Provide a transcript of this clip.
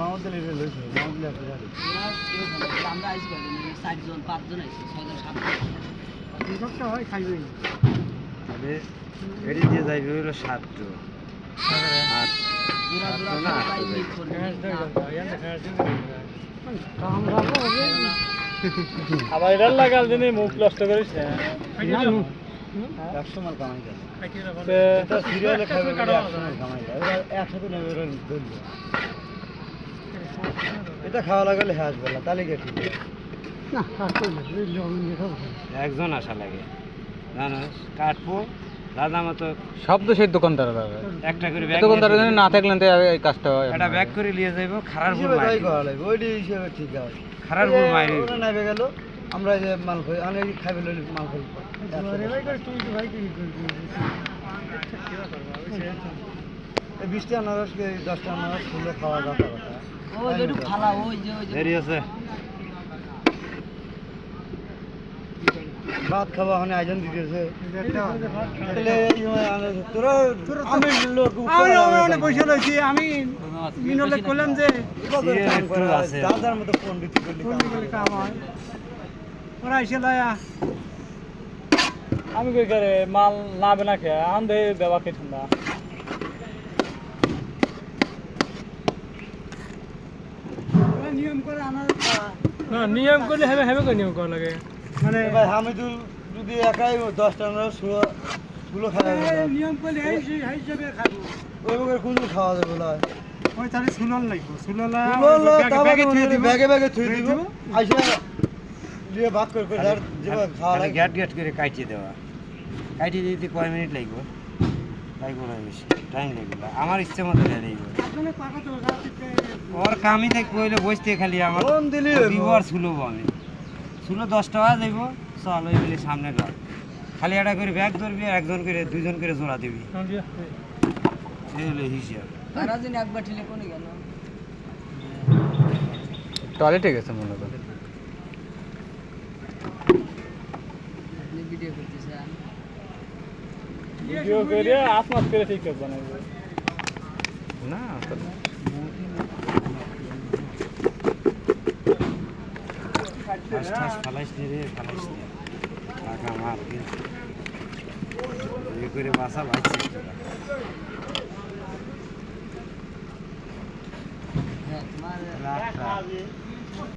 মামা দিলে লইছে মামা দিলে আমরা আইসি চারজন পাঁচজন আইসি ছয়জন সাতজন। হয় খাইবেই। তাহলে এটি দিয়ে যাইবে হলো সাতটো আর জোড়া জোড়া না, সবাই মিল করবে। আবার এটার লাগাল দিনে মুখ নষ্ট করিস না। একশো কামাই যায় সিরিয়ালে একশো কামাই যায় এরা একসাথে নেবে এটা খাওয়া লাগালে আসবে না তাহলে কে ঠিক একজন আসা লাগে। জানোস কাটবো দাদা মতো সব তো সেই দোকানদার একটা করে ব্যাগ দোকানদার না থাকলেন তো এই কাজটা হয় একটা ব্যাগ করে নিয়ে যাইবো খারার করা লাগবে ওইটি হিসেবে ঠিক আছে। খারার মাইরি ওরা নেবে গেল আমরা যে মাল খাই আমি খাইবে লইলি মাল খাই এই বিশটা আনারসকে দশটা আনারস খুলে খাওয়া যাওয়া কথা ওই যে একটু ওই যে ওই যে। দেরি আছে। ভাত খাওয়া ওখানে আয়োজন দিতেছে আমি লোক পয়সা আমি মিনলে করলাম যে সিরিয়াল একটু আছে। দাদার মতো পণ্ডিত কাম হয়। ওরা এসে লয়া। আমি কই করে মাল না বেনা খেয়ে আন্দে দেওয়া কে ঠান্ডা? নিয়ম করে আনার না নিয়ম করলে হেবে হেবে করে নিয়ম করা লাগে। মানে ভাই হামিদুল যদি একাই দশটা আনারস ষোলো ষোলো খাওয়া নিয়ম করলে এই হিসাবে খাব। ওইভাবে কোন খাওয়া যাবে না। ওই তাহলে সুনল লাগবে সুনল ব্যাগে ব্যাগে থুই দিব। আইসা দিয়ে ভাত করে করে খাওয়া লাগে। গ্যাট গ্যাট করে কাটিয়ে দেওয়া। কাটিয়ে দিতে কয় মিনিট লাগবে? বেশি টাইম। আমার ইচ্ছে মতো ওর বসতে খালি আমার। ফোন দিলি দিব আর শুলবো আমি শুলো দশ টাকা যাইব চল ওই বলে সামনে রাখ খালি একটা করে ব্যাগ ধরবি আর একজন করে দুজন করে জোড়া দিবি। এই হলো হিসাব। তারা দিন একবার ঠেলে কোনে গেল টয়লেটে গেছে মনে করে ভিডিও করতেছেন। ভিডিও করে আত্মাস করে টিকটক বানাইবে না। ফার্স্ট ফালাইস নি রে ফালাইস নি।